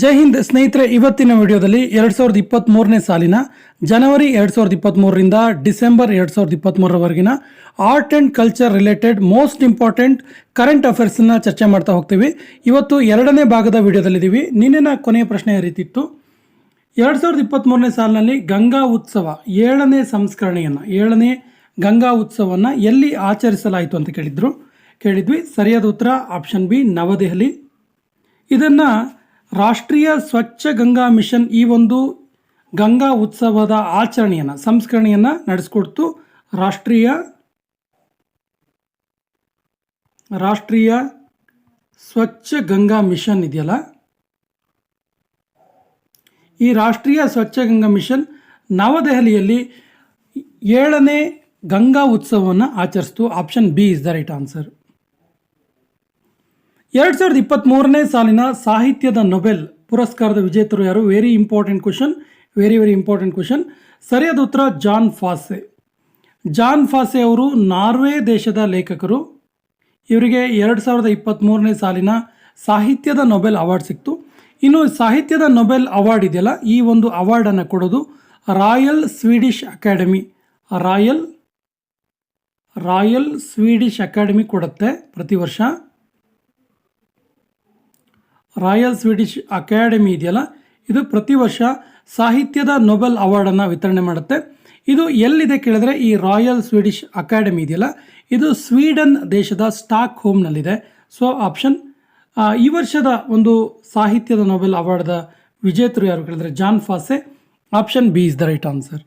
ಜೈ ಹಿಂದ್ ಸ್ನೇಹಿತರೆ, ಇವತ್ತಿನ ವಿಡಿಯೋದಲ್ಲಿ ಎರಡು ಸಾವಿರದ ಇಪ್ಪತ್ತ್ಮೂರನೇ ಸಾಲಿನ ಜನವರಿ ಎರಡು ಸಾವಿರದ ಇಪ್ಪತ್ತ್ಮೂರರಿಂದ ಡಿಸೆಂಬರ್ ಎರಡು ಸಾವಿರದ ಇಪ್ಪತ್ತ್ಮೂರರವರೆಗಿನ art and culture related most important current ಅಫೇರ್ಸನ್ನ ಚರ್ಚೆ ಮಾಡ್ತಾ ಹೋಗ್ತೀವಿ. ಇವತ್ತು ಎರಡನೇ ಭಾಗದ ವಿಡಿಯೋದಲ್ಲಿದ್ದೀವಿ. ನಿನ್ನೆನ ಕೊನೆಯ ಪ್ರಶ್ನೆ ಅರಿತಿತ್ತು ಎರಡು ಸಾವಿರದ ಇಪ್ಪತ್ತ್ಮೂರನೇ ಸಾಲಿನಲ್ಲಿ ಗಂಗಾ ಉತ್ಸವ ಏಳನೇ ಸಂಸ್ಕರಣೆಯನ್ನು, ಏಳನೇ ಗಂಗಾ ಉತ್ಸವವನ್ನು ಎಲ್ಲಿ ಆಚರಿಸಲಾಯಿತು ಅಂತ ಕೇಳಿದ್ರು. ಕೇಳಿದ್ವಿ. ಸರಿಯಾದ ಉತ್ತರ ಆಪ್ಷನ್ ಬಿ ನವದೆಹಲಿ. ಇದನ್ನು ರಾಷ್ಟ್ರೀಯ ಸ್ವಚ್ಛ ಗಂಗಾ ಮಿಷನ್ ಈ ಒಂದು ಗಂಗಾ ಉತ್ಸವದ ಆಚರಣೆಯನ್ನು, ಸಂಸ್ಕರಣೆಯನ್ನು ನಡೆಸ್ಕೊಡ್ತು ರಾಷ್ಟ್ರೀಯ ರಾಷ್ಟ್ರೀಯ ಸ್ವಚ್ಛ ಗಂಗಾ ಮಿಷನ್ ಇದೆಯಲ್ಲ? ಈ ರಾಷ್ಟ್ರೀಯ ಸ್ವಚ್ಛ ಗಂಗಾ ಮಿಷನ್ ನವದೆಹಲಿಯಲ್ಲಿ ಏಳನೇ ಗಂಗಾ ಉತ್ಸವವನ್ನು ಆಚರಿಸ್ತು. Option B is the right answer. ಎರಡು ಸಾವಿರದ ಇಪ್ಪತ್ತ್ಮೂರನೇ ಸಾಲಿನ ಸಾಹಿತ್ಯದ ನೊಬೆಲ್ ಪುರಸ್ಕಾರದ ವಿಜೇತರು ಯಾರು? Very important question very very important question ಸರಿಯಾದ ಉತ್ತರ, ಜಾನ್ ಫಾಸೆ. ಜಾನ್ ಫಾಸೆ ಅವರು ನಾರ್ವೆ ದೇಶದ ಲೇಖಕರು. ಇವರಿಗೆ ಎರಡು ಸಾವಿರದ ಇಪ್ಪತ್ತ್ಮೂರನೇ ಸಾಲಿನ ಸಾಹಿತ್ಯದ ನೊಬೆಲ್ ಅವಾರ್ಡ್ ಸಿಕ್ತು. ಇನ್ನು ಸಾಹಿತ್ಯದ ನೊಬೆಲ್ ಅವಾರ್ಡ್ ಇದೆಯಲ್ಲ, ಈ ಒಂದು ಅವಾರ್ಡನ್ನು ಕೊಡೋದು Royal Swedish Academy. Royal Royal Swedish Academy ಕೊಡುತ್ತೆ ಪ್ರತಿ ವರ್ಷ. ರಾಯಲ್ ಸ್ವೀಡಿಷ್ ಅಕಾಡೆಮಿ ಇದೆಯಲ್ಲ? ಇದು ಪ್ರತಿ ವರ್ಷ ಸಾಹಿತ್ಯದ ನೊಬೆಲ್ ಅವಾರ್ಡನ್ನು ವಿತರಣೆ ಮಾಡುತ್ತೆ. ಇದು ಎಲ್ಲಿದೆ ಕೇಳಿದ್ರೆ ಈ ರಾಯಲ್ ಸ್ವೀಡಿಷ್ ಅಕಾಡೆಮಿ ಇದೆಯಲ್ಲ? ಇದು ಸ್ವೀಡನ್ ದೇಶದ ಸ್ಟಾಕ್ ಹೋಮ್ನಲ್ಲಿದೆ. ಸೊ ಆಪ್ಷನ್ ಈ ವರ್ಷದ ಒಂದು ಸಾಹಿತ್ಯದ ನೊಬೆಲ್ ಅವಾರ್ಡ್ದ ವಿಜೇತರು ಯಾರು ಕೇಳಿದ್ರೆ? Jon Fosse. Option B is the right answer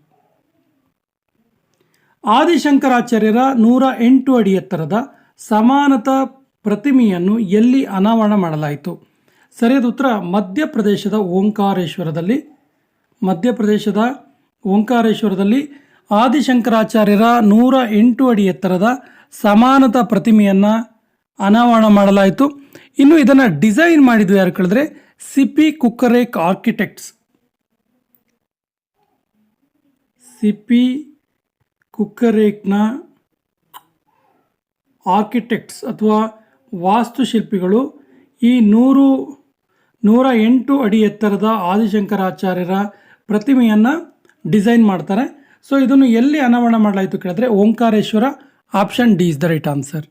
ಆದಿಶಂಕರಾಚಾರ್ಯರ ನೂರ ಎಂಟು ಅಡಿ ಎತ್ತರದ ಸಮಾನತಾ ಪ್ರತಿಮೆಯನ್ನು ಎಲ್ಲಿ ಅನಾವರಣ ಮಾಡಲಾಯಿತು? ಸರಿಯಾದ ಉತ್ತರ ಮಧ್ಯಪ್ರದೇಶದ ಓಂಕಾರೇಶ್ವರದಲ್ಲಿ. ಮಧ್ಯಪ್ರದೇಶದ ಓಂಕಾರೇಶ್ವರದಲ್ಲಿ ಆದಿಶಂಕರಾಚಾರ್ಯರ ನೂರ ಎಂಟು ಅಡಿ ಎತ್ತರದ ಸಮಾನತಾ ಪ್ರತಿಮೆಯನ್ನು ಅನಾವರಣ ಮಾಡಲಾಯಿತು. ಇನ್ನು ಇದನ್ನು ಡಿಸೈನ್ ಮಾಡಿದ್ದು ಯಾರು ಕೇಳಿದ್ರೆ ಸಿಪಿ ಕುಕ್ಕರೇಕ್ ಆರ್ಕಿಟೆಕ್ಟ್ಸ್. ಸಿಪಿ ಕುಕ್ಕರೇಕ್ನ ಆರ್ಕಿಟೆಕ್ಟ್ಸ್ ಅಥವಾ ವಾಸ್ತುಶಿಲ್ಪಿಗಳು ಈ ನೂರು ನೂರ ಎಂಟು ಅಡಿ ಎತ್ತರದ ಆದಿಶಂಕರಾಚಾರ್ಯರ ಪ್ರತಿಮೆಯನ್ನು ಡಿಸೈನ್ ಮಾಡ್ತಾರೆ. ಸೊ ಇದನ್ನು ಎಲ್ಲಿ ಅನಾವರಣ ಮಾಡಲಾಯಿತು ಕೇಳಿದ್ರೆ Omkareshwar, option D is the right answer.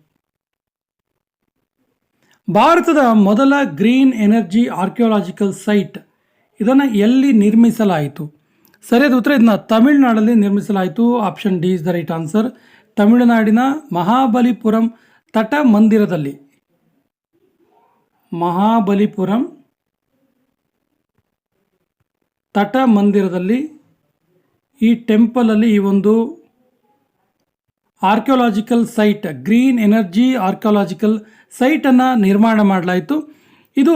ಭಾರತದ ಮೊದಲ ಗ್ರೀನ್ ಎನರ್ಜಿ ಆರ್ಕಿಯೋಲಾಜಿಕಲ್ ಸೈಟ್ ಇದನ್ನು ಎಲ್ಲಿ ನಿರ್ಮಿಸಲಾಯಿತು? ಸರಿಯಾದ ಉತ್ತರ ಇದನ್ನ ತಮಿಳುನಾಡಲ್ಲಿ ನಿರ್ಮಿಸಲಾಯಿತು. Option D is the right answer. ತಮಿಳುನಾಡಿನ ಮಹಾಬಲಿಪುರಂ ತಟ ಮಂದಿರದಲ್ಲಿ ಮಹಾಬಲಿಪುರಂ ತಟ ಮಂದಿರದಲ್ಲಿ ಈ ಟೆಂಪಲಲ್ಲಿ ಈ ಒಂದು archaeological site, green energy archaeological ಸೈಟನ್ನು ನಿರ್ಮಾಣ ಮಾಡಲಾಯಿತು. ಇದು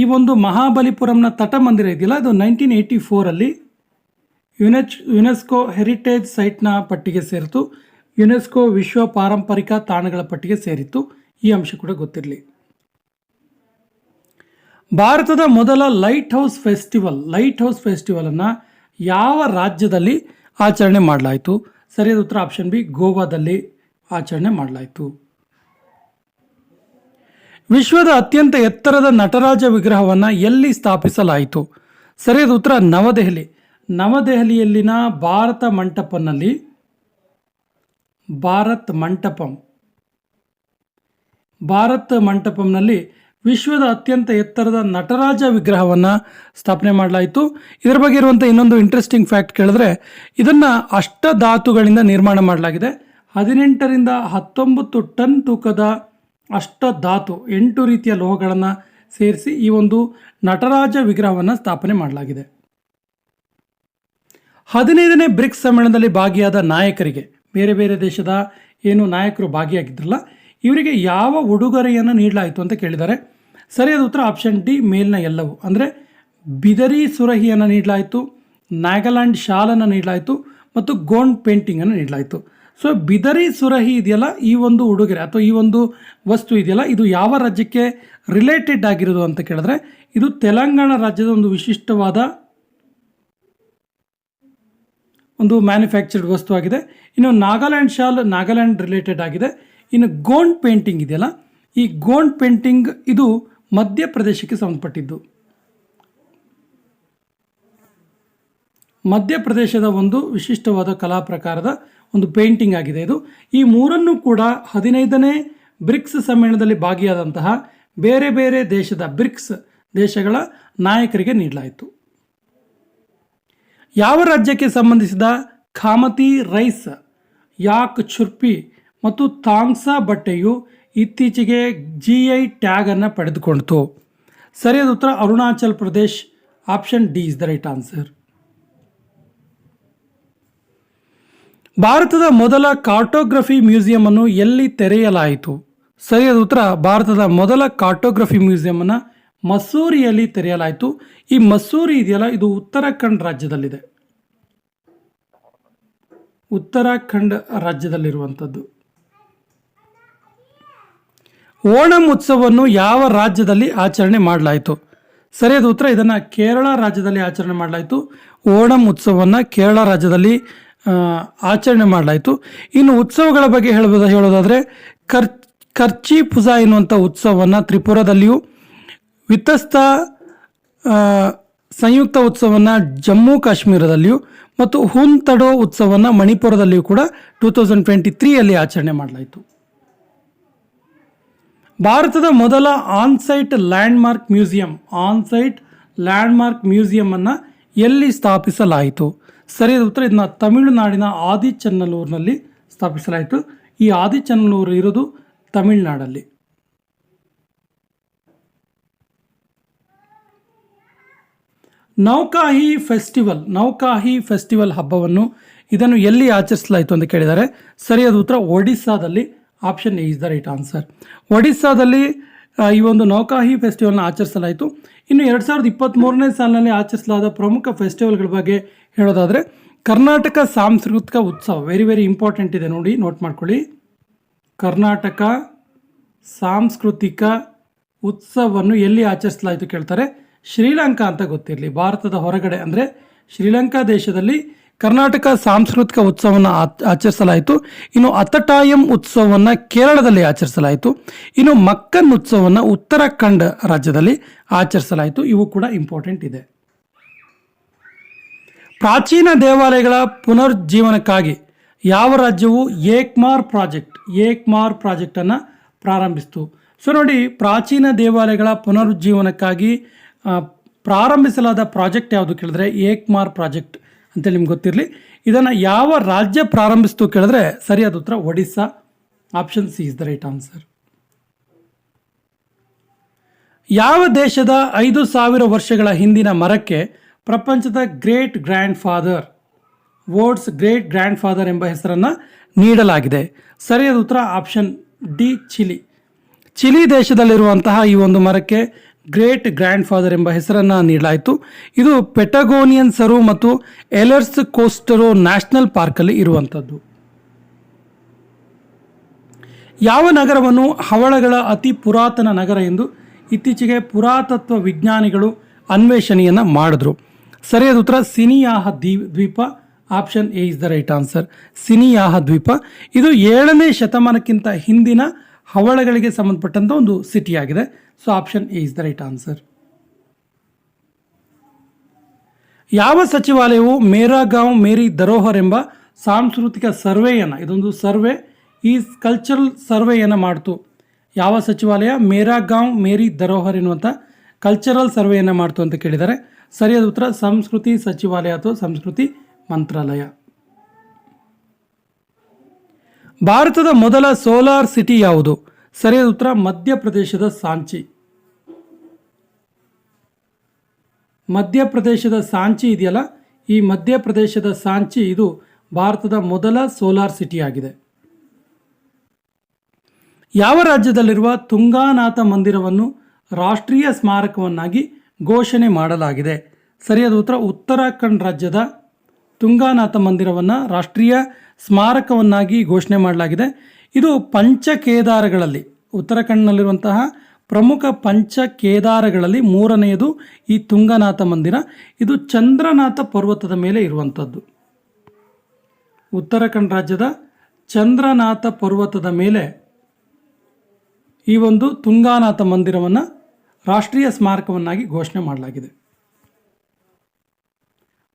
ಈ ಒಂದು ಮಹಾಬಲಿಪುರಂನ ತಟ ಮಂದಿರ ಇದೆಯಲ್ಲ, ಅದು ನೈನ್ಟೀನ್ ಏಯ್ಟಿ ಫೋರಲ್ಲಿ ಯುನೆಚ್, ಯುನೆಸ್ಕೋ ಹೆರಿಟೇಜ್ ಸೈಟ್ನ ಪಟ್ಟಿಗೆ ಸೇರಿತು. ಯುನೆಸ್ಕೋ ವಿಶ್ವ ಪಾರಂಪರಿಕ ತಾಣಗಳ ಪಟ್ಟಿಗೆ ಸೇರಿತ್ತು. ಈ ಅಂಶ ಕೂಡ ಗೊತ್ತಿರಲಿ. ಭಾರತದ ಮೊದಲ lighthouse festival, lighthouse ಫೆಸ್ಟಿವಲನ್ನು ಯಾವ ರಾಜ್ಯದಲ್ಲಿ ಆಚರಣೆ ಮಾಡಲಾಯಿತು? ಸರಿಯಾದ ಉತ್ತರ ಆಪ್ಷನ್ ಬಿ, ಗೋವಾದಲ್ಲಿ ಆಚರಣೆ ಮಾಡಲಾಯಿತು. ವಿಶ್ವದ ಅತ್ಯಂತ ಎತ್ತರದ ನಟರಾಜ ವಿಗ್ರಹವನ್ನು ಎಲ್ಲಿ ಸ್ಥಾಪಿಸಲಾಯಿತು? ಸರಿಯಾದ ಉತ್ತರ, ನವದೆಹಲಿ. ನವದೆಹಲಿಯಲ್ಲಿನ ಭಾರತ ಮಂಟಪನಲ್ಲಿ, ಭಾರತ್ ಮಂಟಪಂ. ಭಾರತ್ ಮಂಟಪಂನಲ್ಲಿ ವಿಶ್ವದ ಅತ್ಯಂತ ಎತ್ತರದ ನಟರಾಜ ವಿಗ್ರಹವನ್ನು ಸ್ಥಾಪನೆ ಮಾಡಲಾಯಿತು. ಇದರ ಬಗ್ಗೆ ಇರುವಂಥ ಇನ್ನೊಂದು ಇಂಟ್ರೆಸ್ಟಿಂಗ್ ಫ್ಯಾಕ್ಟ್ ಕೇಳಿದ್ರೆ, ಇದನ್ನು ಅಷ್ಟಧಾತುಗಳಿಂದ ನಿರ್ಮಾಣ ಮಾಡಲಾಗಿದೆ. ಹದಿನೆಂಟರಿಂದ ಹತ್ತೊಂಬತ್ತು ಟನ್ ತೂಕದ ಅಷ್ಟಧಾತು, ಎಂಟು ರೀತಿಯ ಲೋಹಗಳನ್ನು ಸೇರಿಸಿ ಈ ಒಂದು ನಟರಾಜ ವಿಗ್ರಹವನ್ನು ಸ್ಥಾಪನೆ ಮಾಡಲಾಗಿದೆ. ಹದಿನೈದನೇ ಬ್ರಿಕ್ಸ್ ಸಮ್ಮೇಳನದಲ್ಲಿ ಭಾಗಿಯಾದ ನಾಯಕರಿಗೆ, ಬೇರೆ ಬೇರೆ ದೇಶದ ಏನು ನಾಯಕರು ಭಾಗಿಯಾಗಿದ್ರಲ್ಲ ಇವರಿಗೆ ಯಾವ ಉಡುಗೊರೆಯನ್ನು ನೀಡಲಾಯಿತು ಅಂತ ಕೇಳಿದ್ದಾರೆ. ಸರಿಯಾದ ಉತ್ತರ ಆಪ್ಷನ್ ಡಿ ಮೇಲಿನ ಎಲ್ಲವೂ. ಅಂದರೆ ಬಿದರಿ ಸುರಹಿಯನ್ನು ನೀಡಲಾಯಿತು, ನಾಗಾಲ್ಯಾಂಡ್ ಶಾಲನ್ನು ನೀಡಲಾಯಿತು ಮತ್ತು ಗೋಂಡ್ ಪೇಂಟಿಂಗನ್ನು ನೀಡಲಾಯಿತು. ಸೊ ಬಿದರಿ ಸುರಹಿ ಇದೆಯಲ್ಲ, ಈ ಒಂದು ಉಡುಗೊರೆ ಅಥವಾ ಈ ಒಂದು ವಸ್ತು ಇದೆಯಲ್ಲ, ಇದು ಯಾವ ರಾಜ್ಯಕ್ಕೆ ರಿಲೇಟೆಡ್ ಆಗಿರೋದು ಅಂತ ಕೇಳಿದ್ರೆ, ಇದು ತೆಲಂಗಾಣ ರಾಜ್ಯದ ಒಂದು ವಿಶಿಷ್ಟವಾದ ಒಂದು ಮ್ಯಾನುಫ್ಯಾಕ್ಚರ್ಡ್ ವಸ್ತು ಆಗಿದೆ. ಇನ್ನು ನಾಗಾಲ್ಯಾಂಡ್ ಶಾಲ್, ನಾಗಾಲ್ಯಾಂಡ್ ರಿಲೇಟೆಡ್ ಆಗಿದೆ. ಇನ್ನು ಗೋಂಡ್ ಪೇಂಟಿಂಗ್ ಇದೆಯಲ್ಲ, ಈ ಗೋಂಡ್ ಪೇಂಟಿಂಗ್ ಇದು ಮಧ್ಯಪ್ರದೇಶಕ್ಕೆ ಸಂಬಂಧಪಟ್ಟಿದ್ದು. ಮಧ್ಯಪ್ರದೇಶದ ಒಂದು ವಿಶಿಷ್ಟವಾದ ಕಲಾ ಪ್ರಕಾರದ ಒಂದು ಪೇಂಟಿಂಗ್ ಆಗಿದೆ ಇದು. ಈ ಮೂರನ್ನು ಕೂಡ ಹದಿನೈದನೇ ಬ್ರಿಕ್ಸ್ ಸಮ್ಮೇಳನದಲ್ಲಿ ಭಾಗಿಯಾದಂತಹ ಬೇರೆ ಬೇರೆ ದೇಶದ ಬ್ರಿಕ್ಸ್ ದೇಶಗಳ ನಾಯಕರಿಗೆ ನೀಡಲಾಯಿತು. ಯಾವ ರಾಜ್ಯಕ್ಕೆ ಸಂಬಂಧಿಸಿದ ಖಾಮತಿ ರೈಸ್, ಯಾಕ್ ಚುರ್ಪಿ ಮತ್ತು ತಾಂಗ್ಸಾ ಬಟ್ಟೆಯು ಇತ್ತೀಚೆಗೆ ಜಿ ಐ ಟ್ಯಾಗನ್ನು ಪಡೆದುಕೊಂಡಿತು. ಸರಿಯಾದ ಉತ್ತರ Arunachal Pradesh option D is the right answer ಭಾರತದ ಮೊದಲ ಕಾರ್ಟೋಗ್ರಫಿ ಮ್ಯೂಸಿಯಂ ಅನ್ನು ಎಲ್ಲಿ ತೆರೆಯಲಾಯಿತು? ಸರಿಯಾದ ಉತ್ತರ ಭಾರತದ ಮೊದಲ ಕಾರ್ಟೋಗ್ರಫಿ ಮ್ಯೂಸಿಯಂ ಅನ್ನು ಮಸೂರಿಯಲ್ಲಿ ತೆರೆಯಲಾಯಿತು. ಈ ಮಸೂರಿ ಇದೆಯಲ್ಲ, ಇದು ಉತ್ತರಾಖಂಡ್ ರಾಜ್ಯದಲ್ಲಿದೆ. ಉತ್ತರಾಖಂಡ್ ರಾಜ್ಯದಲ್ಲಿರುವಂಥದ್ದು. ಓಣಂ ಉತ್ಸವವನ್ನು ಯಾವ ರಾಜ್ಯದಲ್ಲಿ ಆಚರಣೆ ಮಾಡಲಾಯಿತು? ಸರಿಯಾದ ಉತ್ತರ ಇದನ್ನು ಕೇರಳ ರಾಜ್ಯದಲ್ಲಿ ಆಚರಣೆ ಮಾಡಲಾಯಿತು. ಓಣಂ ಉತ್ಸವವನ್ನು ಕೇರಳ ರಾಜ್ಯದಲ್ಲಿ ಆಚರಣೆ ಮಾಡಲಾಯಿತು. ಇನ್ನು ಉತ್ಸವಗಳ ಬಗ್ಗೆ ಹೇಳಬಹುದು ಹೇಳೋದಾದರೆ ಕರ್ ಕರ್ಚಿ ಪೂಜಾ ಎನ್ನುವಂಥ ಉತ್ಸವವನ್ನು ತ್ರಿಪುರದಲ್ಲಿಯೂ ವಿತಸ್ತ ಸಂಯುಕ್ತ ಉತ್ಸವವನ್ನು ಜಮ್ಮು ಕಾಶ್ಮೀರದಲ್ಲಿಯೂ ಮತ್ತು ಹುನ್ ತಡೋ ಉತ್ಸವವನ್ನು ಮಣಿಪುರದಲ್ಲಿಯೂ ಕೂಡ ಟೂ ತೌಸಂಡ್ ಟ್ವೆಂಟಿ ತ್ರೀಯಲ್ಲಿ ಆಚರಣೆ ಮಾಡಲಾಯಿತು. ಭಾರತದ ಮೊದಲ onsite landmark museum, onsite landmark museum ಅನ್ನು ಎಲ್ಲಿ ಸ್ಥಾಪಿಸಲಾಯಿತು? ಸರಿಯಾದ ಉತ್ತರ ಇದನ್ನ ತಮಿಳುನಾಡಿನ ಆದಿಚನ್ನಲ್ಲೂರಿನಲ್ಲಿ ಸ್ಥಾಪಿಸಲಾಯಿತು. ಈ ಆದಿಚನ್ನಲ್ಲೂರು ಇರೋದು ತಮಿಳುನಾಡಲ್ಲಿ. ನೌಕಾಹಿ ಫೆಸ್ಟಿವಲ್ ನೌಕಾಹಿ ಫೆಸ್ಟಿವಲ್ ಹಬ್ಬವನ್ನು ಇದನ್ನು ಎಲ್ಲಿ ಆಚರಿಸಲಾಯಿತು ಅಂತ ಕೇಳಿದ್ದಾರೆ. ಸರಿಯಾದ ಉತ್ತರ ಒಡಿಸ್ಸಾದಲ್ಲಿ option A is the right answer ಒಡಿಸ್ಸಾದಲ್ಲಿ ಈ ಒಂದು ನೌಕಾಹಿ ಫೆಸ್ಟಿವಲ್ನ ಆಚರಿಸಲಾಯಿತು. ಇನ್ನು ಎರಡು ಸಾವಿರದ ಇಪ್ಪತ್ತ್ಮೂರನೇ ಸಾಲಿನಲ್ಲಿ ಆಚರಿಸಲಾದ ಪ್ರಮುಖ ಫೆಸ್ಟಿವಲ್ಗಳ ಬಗ್ಗೆ ಹೇಳೋದಾದರೆ, ಕರ್ನಾಟಕ ಸಾಂಸ್ಕೃತಿಕ ಉತ್ಸವ. ವೆರಿ ವೆರಿ ಇಂಪಾರ್ಟೆಂಟ್ ಇದೆ. ನೋಡಿ ನೋಟ್ ಮಾಡ್ಕೊಳ್ಳಿ. ಕರ್ನಾಟಕ ಸಾಂಸ್ಕೃತಿಕ ಉತ್ಸವವನ್ನು ಎಲ್ಲಿ ಆಚರಿಸಲಾಯಿತು ಕೇಳ್ತಾರೆ? ಶ್ರೀಲಂಕಾ ಅಂತ ಗೊತ್ತಿರಲಿ. ಭಾರತದ ಹೊರಗಡೆ. ಅಂದರೆ ಶ್ರೀಲಂಕಾ ದೇಶದಲ್ಲಿ ಕರ್ನಾಟಕ ಸಾಂಸ್ಕೃತಿಕ ಉತ್ಸವವನ್ನು ಆಚ- ಆಚರಿಸಲಾಯಿತು. ಇನ್ನು ಅತಟಾಯಂ ಉತ್ಸವವನ್ನು ಕೇರಳದಲ್ಲಿ ಆಚರಿಸಲಾಯಿತು. ಇನ್ನು ಮಕ್ಕನ್ ಉತ್ಸವವನ್ನು ಉತ್ತರಾಖಂಡ್ ರಾಜ್ಯದಲ್ಲಿ ಆಚರಿಸಲಾಯಿತು. ಇವು ಕೂಡ ಇಂಪಾರ್ಟೆಂಟ್ ಇದೆ. ಪ್ರಾಚೀನ ದೇವಾಲಯಗಳ ಪುನರುಜ್ಜೀವನಕ್ಕಾಗಿ ಯಾವ ರಾಜ್ಯವು ಏಕ್ಮಾರ್ ಪ್ರಾಜೆಕ್ಟ್, ಏಕ್ಮಾರ್ ಪ್ರಾಜೆಕ್ಟನ್ನು ಪ್ರಾರಂಭಿಸಿತು? ಸೊ ನೋಡಿ, ಪ್ರಾಚೀನ ದೇವಾಲಯಗಳ ಪುನರುಜ್ಜೀವನಕ್ಕಾಗಿ ಪ್ರಾರಂಭಿಸಲಾದ ಪ್ರಾಜೆಕ್ಟ್ ಯಾವುದು ಕೇಳಿದ್ರೆ ಏಕ್ಮಾರ್ ಪ್ರಾಜೆಕ್ಟ್. ಅಂತೇಳಿ ನಿಮ್ಗೆ ಗೊತ್ತಿರಲಿ. ಇದನ್ನು ಯಾವ ರಾಜ್ಯ ಪ್ರಾರಂಭಿಸ್ತು ಕೇಳಿದ್ರೆ ಸರಿಯಾದ ಉತ್ತರ Odisha. Option C is the right answer ಯಾವ ದೇಶದ ಐದು ಸಾವಿರ ವರ್ಷಗಳ ಹಿಂದಿನ ಮರಕ್ಕೆ ಪ್ರಪಂಚದ great grandfather world's great grandfather ಎಂಬ ಹೆಸರನ್ನು ನೀಡಲಾಗಿದೆ. ಸರಿಯಾದ ಉತ್ತರ ಆಪ್ಷನ್ ಡಿ ಚಿಲಿ. ಚಿಲಿ ದೇಶದಲ್ಲಿರುವಂತಹ ಈ ಒಂದು ಮರಕ್ಕೆ ಗ್ರೇಟ್ ಗ್ರ್ಯಾಂಡ್ ಫಾದರ್ ಎಂಬ ಹೆಸರನ್ನು ನೀಡಲಾಯಿತು. ಇದು ಪೆಟಗೋನಿಯನ್ಸರು ಮತ್ತು ಎಲರ್ಸ್ ಕೋಸ್ಟರೋ ನ್ಯಾಷನಲ್ ಪಾರ್ಕಲ್ಲಿ ಇರುವಂಥದ್ದು. ಯಾವ ನಗರವನ್ನು ಹವಳಗಳ ಅತಿ ಪುರಾತನ ನಗರ ಎಂದು ಇತ್ತೀಚೆಗೆ ಪುರಾತತ್ವ ವಿಜ್ಞಾನಿಗಳು ಅನ್ವೇಷಣೆಯನ್ನು ಮಾಡಿದ್ರು. ಸರಿಯಾದ ಉತ್ತರ, ಸಿನಿಯಾಹ ದ್ವೀ- ದ್ವೀಪ. Option A is the right answer. Siniyah ದ್ವೀಪ. ಇದು ಏಳನೇ ಶತಮಾನಕ್ಕಿಂತ ಹಿಂದಿನ ಹವಳಗಳಿಗೆ ಸಂಬಂಧಪಟ್ಟಂಥ ಒಂದು ಸಿಟಿ ಆಗಿದೆ. So option A is the right answer ಯಾವ ಸಚಿವಾಲಯವು ಮೇರಾ ಗಾಂವ್ ಮೇರಿ ಧರೋಹರ್ ಎಂಬ ಸಾಂಸ್ಕೃತಿಕ ಸರ್ವೆಯನ್ನು, ಇದೊಂದು ಸರ್ವೆ, ಈ ಕಲ್ಚರಲ್ ಸರ್ವೆಯನ್ನು ಮಾಡ್ತು. ಯಾವ ಸಚಿವಾಲಯ ಮೇರಾ ಗಾಂವ್ ಮೇರಿ ಧರೋಹರ್ ಎನ್ನುವಂಥ ಕಲ್ಚರಲ್ ಸರ್ವೆಯನ್ನು ಮಾಡ್ತು ಅಂತ ಕೇಳಿದ್ದಾರೆ ಸರಿಯಾದ ಉತ್ತರ ಸಂಸ್ಕೃತಿ ಸಚಿವಾಲಯ ಅಥವಾ ಸಂಸ್ಕೃತಿ ಮಂತ್ರಾಲಯ. ಭಾರತದ ಮೊದಲ ಸೋಲಾರ್ ಸಿಟಿ ಯಾವುದು? ಸರಿಯಾದ ಉತ್ತರ, ಮಧ್ಯಪ್ರದೇಶದ ಸಾಂಚಿ. ಮಧ್ಯಪ್ರದೇಶದ ಸಾಂಚಿ ಇದೆಯಲ್ಲ? ಈ ಮಧ್ಯಪ್ರದೇಶದ ಸಾಂಚಿ ಇದು ಭಾರತದ ಮೊದಲ ಸೋಲಾರ್ ಸಿಟಿ ಆಗಿದೆ. ಯಾವ ರಾಜ್ಯದಲ್ಲಿರುವ ತುಂಗಾನಾಥ ಮಂದಿರವನ್ನು ರಾಷ್ಟ್ರೀಯ ಸ್ಮಾರಕವನ್ನಾಗಿ ಘೋಷಣೆ ಮಾಡಲಾಗಿದೆ? ಸರಿಯಾದ ಉತ್ತರ, ಉತ್ತರಾಖಂಡ್ ರಾಜ್ಯದ ತುಂಗಾನಾಥ ಮಂದಿರವನ್ನು ರಾಷ್ಟ್ರೀಯ ಸ್ಮಾರಕವನ್ನಾಗಿ ಘೋಷಣೆ ಮಾಡಲಾಗಿದೆ. ಇದು ಪಂಚಕೇದಾರಗಳಲ್ಲಿ, ಉತ್ತರಾಖಂಡ್ನಲ್ಲಿರುವಂತಹ ಪ್ರಮುಖ ಪಂಚ ಕೇದಾರಗಳಲ್ಲಿ ಮೂರನೆಯದು ಈ ತುಂಗನಾಥ ಮಂದಿರ. ಇದು ಚಂದ್ರನಾಥ ಪರ್ವತದ ಮೇಲೆ ಇರುವಂಥದ್ದು ಉತ್ತರಾಖಂಡ್ ರಾಜ್ಯದ ಚಂದ್ರನಾಥ ಪರ್ವತದ ಮೇಲೆ ಈ ಒಂದು ತುಂಗಾನಾಥ ಮಂದಿರವನ್ನು ರಾಷ್ಟ್ರೀಯ ಸ್ಮಾರಕವನ್ನಾಗಿ ಘೋಷಣೆ ಮಾಡಲಾಗಿದೆ.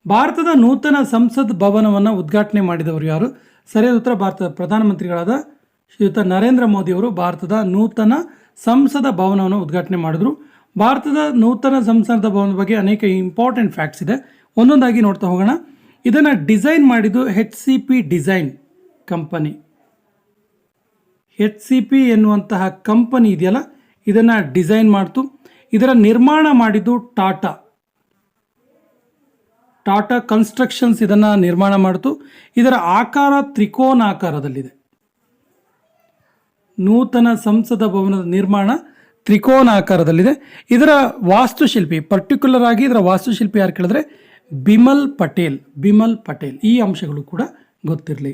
ಭಾರತದ ನೂತನ ಸಂಸದ್ ಭವನವನ್ನು ಉದ್ಘಾಟನೆ ಮಾಡಿದವರು ಯಾರು? ಸರಿಯಾದ ಉತ್ತರ ಭಾರತದ ಪ್ರಧಾನಮಂತ್ರಿಗಳಾದ ಶ್ರೀಯುತ ನರೇಂದ್ರ ಮೋದಿಯವರು ಭಾರತದ ನೂತನ ಸಂಸದ ಭವನವನ್ನು ಉದ್ಘಾಟನೆ ಮಾಡಿದರು. ಭಾರತದ ನೂತನ ಸಂಸದ ಭವನದ ಬಗ್ಗೆ ಅನೇಕ ಇಂಪಾರ್ಟೆಂಟ್ ಫ್ಯಾಕ್ಟ್ಸ್ ಇದೆ. ಒಂದೊಂದಾಗಿ ನೋಡ್ತಾ ಹೋಗೋಣ. ಇದನ್ನು ಡಿಸೈನ್ ಮಾಡಿದ್ದು H C P design company H C P ಎನ್ನುವಂತಹ ಕಂಪನಿ ಇದೆಯಲ್ಲ? ಇದನ್ನು ಡಿಸೈನ್ ಮಾಡ್ತು. ಇದರ ನಿರ್ಮಾಣ ಮಾಡಿದ್ದು ಟಾಟಾ ಟಾಟಾ ಕನ್ಸ್ಟ್ರಕ್ಷನ್ಸ್ ಇದನ್ನು ನಿರ್ಮಾಣ ಮಾಡಿತು. ಇದರ ಆಕಾರ ತ್ರಿಕೋನಾಕಾರದಲ್ಲಿದೆ. ನೂತನ ಸಂಸದ ಭವನದ ನಿರ್ಮಾಣ ತ್ರಿಕೋನಾಕಾರದಲ್ಲಿದೆ. ಇದರ ವಾಸ್ತುಶಿಲ್ಪಿ ಪರ್ಟಿಕ್ಯುಲರ್ ಆಗಿ ಇದರ ವಾಸ್ತುಶಿಲ್ಪಿ ಯಾರು ಕೇಳಿದ್ರೆ? ಬಿಮಲ್ ಪಟೇಲ್. ಬಿಮಲ್ ಪಟೇಲ್. ಈ ಅಂಶಗಳು ಕೂಡ ಗೊತ್ತಿರಲಿ.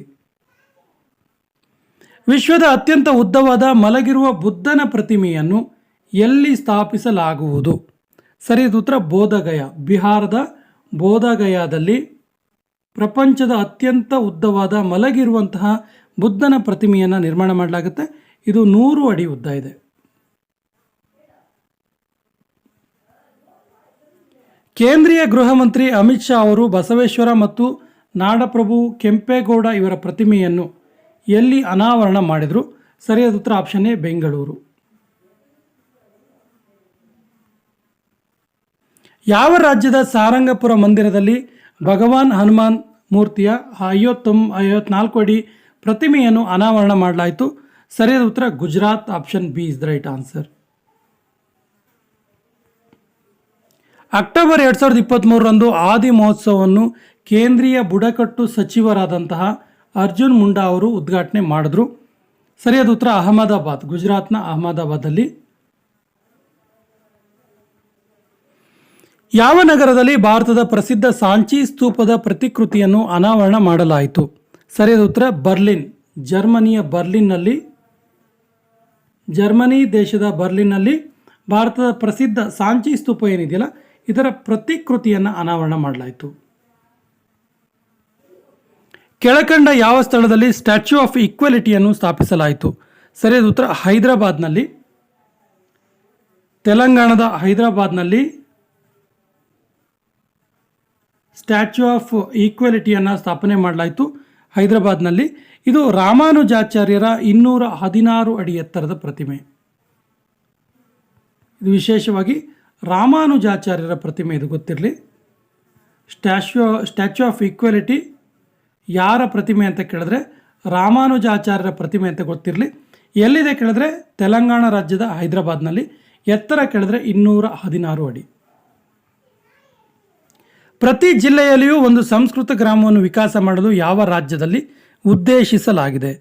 ವಿಶ್ವದ ಅತ್ಯಂತ ಉದ್ದವಾದ ಮಲಗಿರುವ ಬುದ್ಧನ ಪ್ರತಿಮೆಯನ್ನು ಎಲ್ಲಿ ಸ್ಥಾಪಿಸಲಾಗುವುದು? ಸರಿಯಾದ ಉತ್ತರ ಬೋಧಗಯ, ಬಿಹಾರದ ಬೋಧಗಯಾದಲ್ಲಿ ಪ್ರಪಂಚದ ಅತ್ಯಂತ ಉದ್ದವಾದ ಮಲಗಿರುವಂತಹ ಬುದ್ಧನ ಪ್ರತಿಮೆಯನ್ನು ನಿರ್ಮಾಣ ಮಾಡಲಾಗುತ್ತೆ. ಇದು ನೂರು ಅಡಿ ಉದ್ದ ಇದೆ. ಕೇಂದ್ರೀಯ ಗೃಹ ಮಂತ್ರಿ ಅಮಿತ್ ಶಾ ಅವರು ಬಸವೇಶ್ವರ ಮತ್ತು ನಾಡಪ್ರಭು ಕೆಂಪೇಗೌಡ ಇವರ ಪ್ರತಿಮೆಯನ್ನು ಎಲ್ಲಿ ಅನಾವರಣ ಮಾಡಿದರು? ಸರಿಯಾದ ಉತ್ತರ ಆಪ್ಷನ್ ಎ, ಬೆಂಗಳೂರು. ಯಾವ ರಾಜ್ಯದ ಸಾರಂಗಪುರ ಮಂದಿರದಲ್ಲಿ ಭಗವಾನ್ ಹನುಮಾನ್ ಮೂರ್ತಿಯ ಐವತ್ತೊಂಬ ಐವತ್ನಾಲ್ಕು ಅಡಿ ಪ್ರತಿಮೆಯನ್ನು ಅನಾವರಣ ಮಾಡಲಾಯಿತು? ಸರಿಯಾದ ಉತ್ತರ Gujarat, option B is the right answer. October ಎರಡು ಸಾವಿರದ ಇಪ್ಪತ್ತ್ಮೂರರಂದು ಆದಿ ಮಹೋತ್ಸವವನ್ನು ಕೇಂದ್ರೀಯ ಬುಡಕಟ್ಟು ಸಚಿವರಾದಂತಹ ಅರ್ಜುನ್ ಮುಂಡಾ ಅವರು ಉದ್ಘಾಟನೆ ಮಾಡಿದ್ರು. ಸರಿಯಾದ ಉತ್ತರ ಅಹಮದಾಬಾದ್, ಗುಜರಾತ್ನ ಅಹಮದಾಬಾದಲ್ಲಿ ಯಾವ ನಗರದಲ್ಲಿ ಭಾರತದ ಪ್ರಸಿದ್ಧ ಸಾಂಚಿ ಸ್ತೂಪದ ಪ್ರತಿಕೃತಿಯನ್ನು ಅನಾವರಣ ಮಾಡಲಾಯಿತು? ಸರಿಯಾದ ಉತ್ತರ, ಬರ್ಲಿನ್. ಜರ್ಮನಿಯ ಬರ್ಲಿನ್ನಲ್ಲಿ, ಜರ್ಮನಿ ದೇಶದ ಬರ್ಲಿನ್ನಲ್ಲಿ ಭಾರತದ ಪ್ರಸಿದ್ಧ ಸಾಂಚಿ ಸ್ತೂಪ ಏನಿದೆಯಲ್ಲ, ಇದರ ಪ್ರತಿಕೃತಿಯನ್ನು ಅನಾವರಣ ಮಾಡಲಾಯಿತು. ಕೆಳಕಂಡ ಯಾವ ಸ್ಥಳದಲ್ಲಿ ಸ್ಟ್ಯಾಚ್ಯೂ ಆಫ್ ಈಕ್ವಾಲಿಟಿಯನ್ನು ಸ್ಥಾಪಿಸಲಾಯಿತು? ಸರಿಯಾದ ಉತ್ತರ, ಹೈದರಾಬಾದ್ನಲ್ಲಿ. ತೆಲಂಗಾಣದ ಹೈದರಾಬಾದ್ನಲ್ಲಿ ಸ್ಟ್ಯಾಚ್ಯೂ ಆಫ್ ಈಕ್ವಾಲಿಟಿಯನ್ನು ಸ್ಥಾಪನೆ ಮಾಡಲಾಯಿತು ಹೈದರಾಬಾದ್ನಲ್ಲಿ. ಇದು ರಾಮಾನುಜಾಚಾರ್ಯರ ಇನ್ನೂರ ಹದಿನಾರು ಅಡಿ ಎತ್ತರದ ಪ್ರತಿಮೆ. ಇದು ವಿಶೇಷವಾಗಿ ರಾಮಾನುಜಾಚಾರ್ಯರ ಪ್ರತಿಮೆ ಇದು ಗೊತ್ತಿರಲಿ. ಸ್ಟ್ಯಾಚ್ಯೂ ಸ್ಟ್ಯಾಚ್ಯೂ ಆಫ್ ಈಕ್ವಾಲಿಟಿ ಯಾರ ಪ್ರತಿಮೆ ಅಂತ ಕೇಳಿದ್ರೆ ರಾಮಾನುಜಾಚಾರ್ಯರ ಪ್ರತಿಮೆ ಅಂತ ಗೊತ್ತಿರಲಿ. ಎಲ್ಲಿದೆ ಕೇಳಿದ್ರೆ ತೆಲಂಗಾಣ ರಾಜ್ಯದ ಹೈದರಾಬಾದ್ನಲ್ಲಿ. ಎತ್ತರ ಕೇಳಿದ್ರೆ ಇನ್ನೂರ ಹದಿನಾರು ಅಡಿ. ಪ್ರತಿ ಜಿಲ್ಲೆಯಲ್ಲಿಯೂ ಒಂದು ಸಂಸ್ಕೃತ ಗ್ರಾಮವನ್ನು ವಿಕಾಸ ಮಾಡಲು ಯಾವ ರಾಜ್ಯದಲ್ಲಿ ಉದ್ದೇಶಿಸಲಾಗಿದೆ?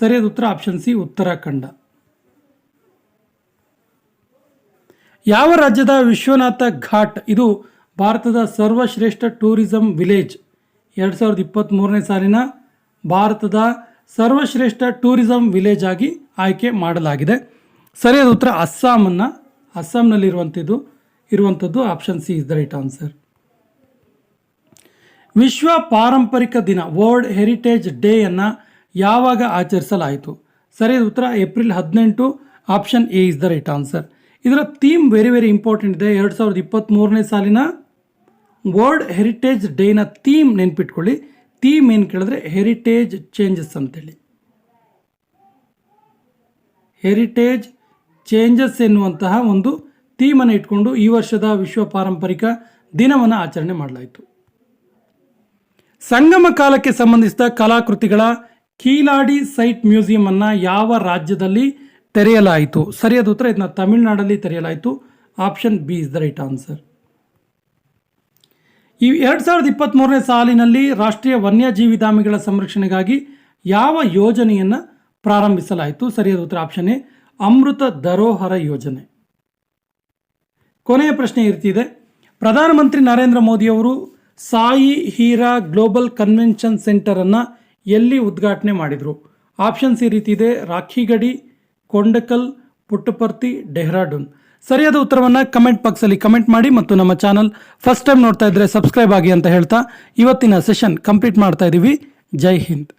ಸರಿಯಾದ ಉತ್ತರ ಆಪ್ಷನ್ ಸಿ ಉತ್ತರಾಖಂಡ. ಯಾವ ರಾಜ್ಯದ ವಿಶ್ವನಾಥ ಘಾಟ್? ಇದು ಭಾರತದ ಸರ್ವಶ್ರೇಷ್ಠ ಟೂರಿಸಂ ವಿಲೇಜ್. ಎರಡು ಸಾವಿರದ ಇಪ್ಪತ್ತ್ಮೂರನೇ ಸಾಲಿನ ಭಾರತದ ಸರ್ವಶ್ರೇಷ್ಠ ಟೂರಿಸಂ ವಿಲೇಜ್ ಆಗಿ ಆಯ್ಕೆ ಮಾಡಲಾಗಿದೆ. ಸರಿಯಾದ ಉತ್ತರ ಅಸ್ಸಾಮನ್ನು. ಅಸ್ಸಾಂನಲ್ಲಿರುವಂಥದ್ದು ಇರುವಂಥದ್ದು option C is the right answer ವಿಶ್ವ ಪಾರಂಪರಿಕ ದಿನ ವರ್ಲ್ಡ್ ಹೆರಿಟೇಜ್ ಡೇಯನ್ನು ಯಾವಾಗ ಆಚರಿಸಲಾಯಿತು? ಸರಿಯಾದ ಉತ್ತರ ಏಪ್ರಿಲ್ ಹದಿನೆಂಟು. Option A is the right answer ಇದರ ಥೀಮ್ ವೆರಿ ವೆರಿ ಇಂಪಾರ್ಟೆಂಟ್ ಇದೆ. ಎರಡು ಸಾವಿರದ ಇಪ್ಪತ್ತ್ಮೂರನೇ ಸಾಲಿನ ವರ್ಲ್ಡ್ ಹೆರಿಟೇಜ್ ಡೇನ ಥೀಮ್ ನೆನ್ಪಿಟ್ಕೊಳ್ಳಿ. ಥೀಮ್ ಏನು ಕೇಳಿದ್ರೆ ಹೆರಿಟೇಜ್ ಚೇಂಜಸ್ ಅಂತೇಳಿ. ಹೆರಿಟೇಜ್ ಚೇಂಜಸ್ ಎನ್ನುವಂತಹ ಒಂದು ಥೀಮನ್ನು ಇಟ್ಕೊಂಡು ಈ ವರ್ಷದ ವಿಶ್ವ ಪಾರಂಪರಿಕ ದಿನವನ್ನು ಆಚರಣೆ ಮಾಡಲಾಯಿತು. ಸಂಗಮ ಕಾಲಕ್ಕೆ ಸಂಬಂಧಿಸಿದ ಕಲಾಕೃತಿಗಳ ಕೀಲಾಡಿ ಸೈಟ್ ಮ್ಯೂಸಿಯಂ ಅನ್ನು ಯಾವ ರಾಜ್ಯದಲ್ಲಿ ತೆರೆಯಲಾಯಿತು? ಸರಿಯಾದ ಉತ್ತರ ಇದನ್ನ ತಮಿಳುನಾಡಲ್ಲಿ ತೆರೆಯಲಾಯಿತು. Option B is the right answer. ಈ ಎರಡು ಸಾವಿರದ ಇಪ್ಪತ್ತ್ಮೂರನೇ ಸಾಲಿನಲ್ಲಿ ರಾಷ್ಟ್ರೀಯ ವನ್ಯಜೀವಿ ಧಾಮಿಗಳ ಸಂರಕ್ಷಣೆಗಾಗಿ ಯಾವ ಯೋಜನೆಯನ್ನು ಪ್ರಾರಂಭಿಸಲಾಯಿತು? ಸರಿಯಾದ ಉತ್ತರ ಆಪ್ಷನ್ ಎ, ಅಮೃತ ಧರೋಹರ ಯೋಜನೆ. ಕೊನೆಯ ಪ್ರಶ್ನೆ ಇರ್ತಿದೆ ಪ್ರಧಾನಮಂತ್ರಿ ನರೇಂದ್ರ ಮೋದಿಯವರು ಸಾಯಿ ಹೀರಾ ಗ್ಲೋಬಲ್ ಕನ್ವೆನ್ಷನ್ ಸೆಂಟರನ್ನು ಎಲ್ಲಿ ಉದ್ಘಾಟನೆ ಮಾಡಿದರು? ಆಪ್ಷನ್ಸ್ ಈ ರೀತಿ ಇದೆ. ರಾಖಿಗಡಿ, ಕೊಂಡಕಲ್, ಪುಟ್ಟಪರ್ತಿ, ಡೆಹ್ರಾಡೂನ್. ಸರಿಯಾದ ಉತ್ತರವನ್ನು ಕಮೆಂಟ್ ಬಾಕ್ಸಲ್ಲಿ ಕಮೆಂಟ್ ಮಾಡಿ ಮತ್ತು ನಮ್ಮ ಚಾನಲ್ ಫಸ್ಟ್ ಟೈಮ್ ನೋಡ್ತಾ ಇದ್ದರೆ ಸಬ್ಸ್ಕ್ರೈಬ್ ಆಗಿ ಅಂತ ಹೇಳ್ತಾ ಇವತ್ತಿನ ಸೆಷನ್ ಕಂಪ್ಲೀಟ್ ಮಾಡ್ತಾ ಇದ್ದೀವಿ ಜೈ ಹಿಂದ್.